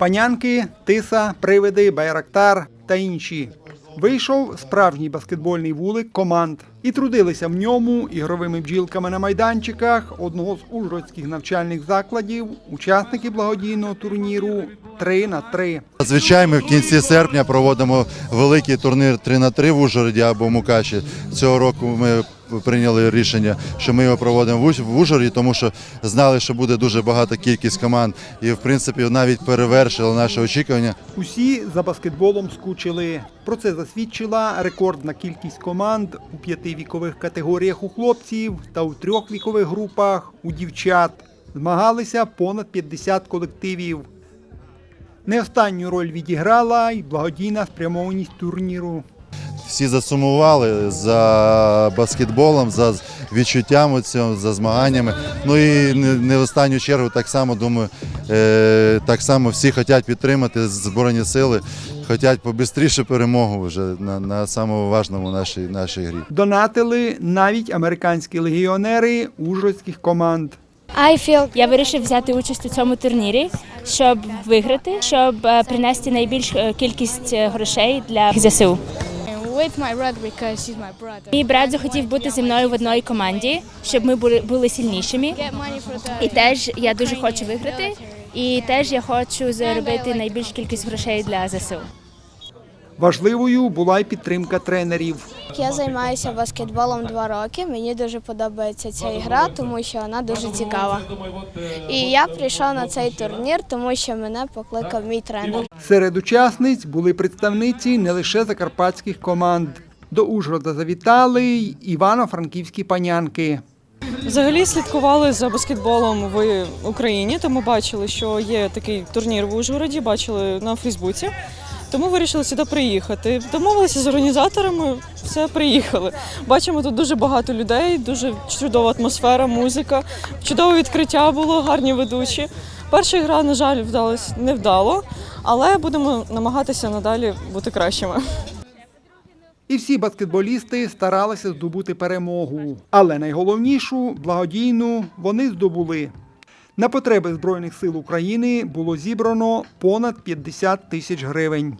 Панянки, Тиса, Привиди, Байрактар та інші. Вийшов справжній баскетбольний вулик команд. І трудилися в ньому ігровими бджілками на майданчиках одного з ужгородських навчальних закладів, учасники благодійного турніру 3 на 3 Зазвичай ми в кінці серпня проводимо великий турнір 3 на 3 в Ужгороді або Мукачі. Цього року ми прийняли рішення, що ми його проводимо в Ужгороді, тому що знали, що буде дуже багата кількість команд, і в принципі навіть перевершили наші очікування. Усі за баскетболом скучили. Про це засвідчила рекордна кількість команд у п'яти вікових категоріях у хлопців та у трьох вікових групах у дівчат. Змагалися понад 50 колективів. Не останню роль відіграла й благодійна спрямованість турніру. Всі засумували за баскетболом, за відчуттями за змаганнями. Ну і не в останню чергу так само думаю, е, так само всі хочуть підтримати Збройні сили, хочуть побистріше перемогу вже на, на самому важному нашій, нашій грі. Донатили навіть американські легіонери ужгородських команд. I feel я вирішив взяти участь у цьому турнірі, щоб виграти, щоб е, принести найбільшу е, кількість грошей для ЗСУ. Мій брат захотів бути зі мною в одній команді, щоб ми були, були сильнішими. І теж я дуже хочу виграти. І теж я хочу заробити найбільшу кількість грошей для ЗСУ. Важливою була й підтримка тренерів. Я займаюся баскетболом два роки. Мені дуже подобається ця гра, тому що вона дуже цікава. І я прийшов на цей турнір, тому що мене покликав мій тренер. Серед учасниць були представниці не лише закарпатських команд. До Ужгорода завітали й івано-франківські панянки. Взагалі слідкували за баскетболом в Україні, тому бачили, що є такий турнір в Ужгороді, бачили на Фейсбуці. Тому вирішили сюди приїхати. Домовилися з організаторами, все приїхали. Бачимо тут дуже багато людей, дуже чудова атмосфера, музика, чудове відкриття було, гарні ведучі. Перша гра, на жаль, вдалась невдало, але будемо намагатися надалі бути кращими. І всі баскетболісти старалися здобути перемогу. Але найголовнішу благодійну вони здобули. На потреби Збройних сил України було зібрано понад 50 тисяч гривень.